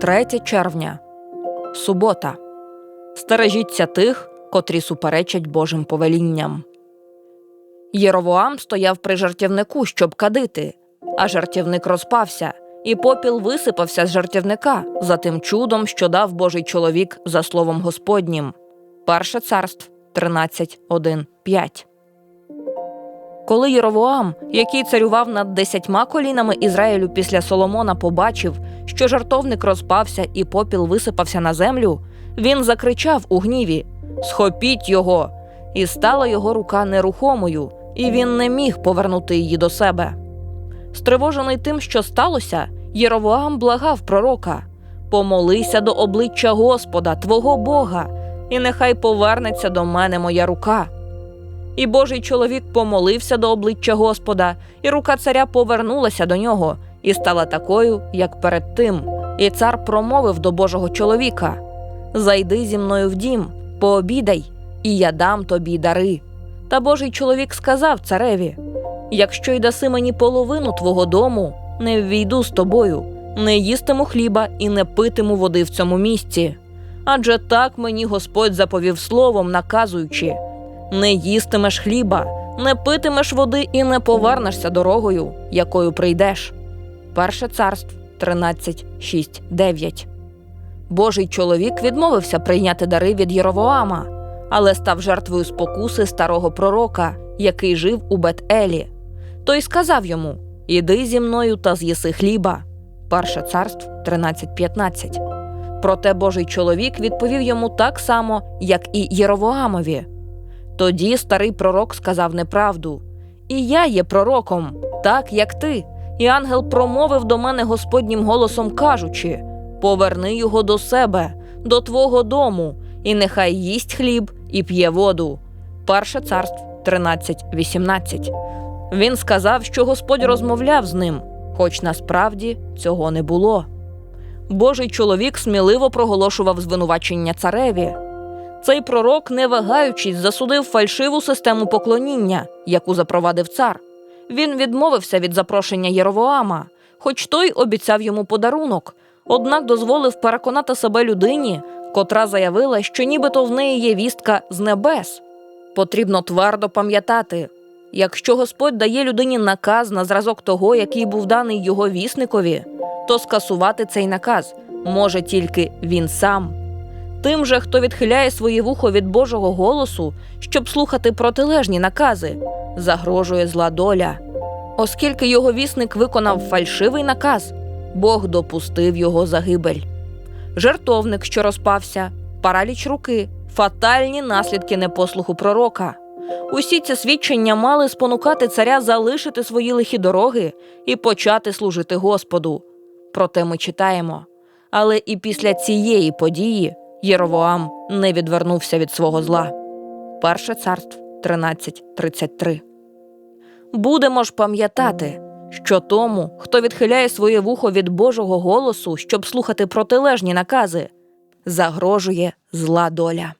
3 червня. Субота. Стережіться тих, котрі суперечать Божим повелінням. Єровоам стояв при жартівнику, щоб кадити, а жартівник розпався, і попіл висипався з жартівника за тим чудом, що дав Божий чоловік за словом Господнім. Перше царств 13.1.5 Коли Єровоам, який царював над десятьма колінами Ізраїлю після Соломона, побачив, що жартовник розпався і попіл висипався на землю, він закричав у гніві Схопіть його! І стала його рука нерухомою, і він не міг повернути її до себе. Стривожений тим, що сталося, Єровоам благав пророка Помолися до обличчя Господа, твого Бога, і нехай повернеться до мене моя рука. І Божий чоловік помолився до обличчя Господа, і рука царя повернулася до нього і стала такою, як перед тим. І цар промовив до Божого чоловіка: Зайди зі мною в дім, пообідай, і я дам тобі дари. Та Божий чоловік сказав цареві: Якщо й даси мені половину твого дому, не ввійду з тобою, не їстиму хліба і не питиму води в цьому місці. Адже так мені Господь заповів словом, наказуючи: не їстимеш хліба, не питимеш води і не повернешся дорогою, якою прийдеш. Перше царств 13, 6, 9. Божий чоловік відмовився прийняти дари від Єровоама, але став жертвою спокуси старого пророка, який жив у Бет-Елі. Той сказав йому: Іди зі мною та з'їси хліба. Перше царств 13.15. Проте Божий чоловік відповів йому так само, як і Єровоамові. Тоді старий пророк сказав неправду. І я є пророком, так як ти. І ангел промовив до мене Господнім голосом, кажучи: Поверни його до себе, до твого дому, і нехай їсть хліб і п'є воду. Перше царств 13.18. Він сказав, що Господь розмовляв з ним, хоч насправді цього не було. Божий чоловік сміливо проголошував звинувачення цареві. Цей пророк, не вагаючись, засудив фальшиву систему поклоніння, яку запровадив цар. Він відмовився від запрошення Єровоама, хоч той обіцяв йому подарунок, однак дозволив переконати себе людині, котра заявила, що нібито в неї є вістка з небес. Потрібно твердо пам'ятати, якщо Господь дає людині наказ на зразок того, який був даний його вісникові, то скасувати цей наказ може тільки він сам. Тим же, хто відхиляє своє вухо від Божого голосу, щоб слухати протилежні накази, загрожує зла доля. Оскільки його вісник виконав фальшивий наказ, Бог допустив його загибель. Жертовник, що розпався, параліч руки, фатальні наслідки непослуху пророка. Усі ці свідчення мали спонукати царя залишити свої лихі дороги і почати служити Господу. Проте ми читаємо. Але і після цієї події Єровоам не відвернувся від свого зла. Перше царств 13.33 Будемо ж пам'ятати, що тому, хто відхиляє своє вухо від Божого голосу, щоб слухати протилежні накази, загрожує зла доля.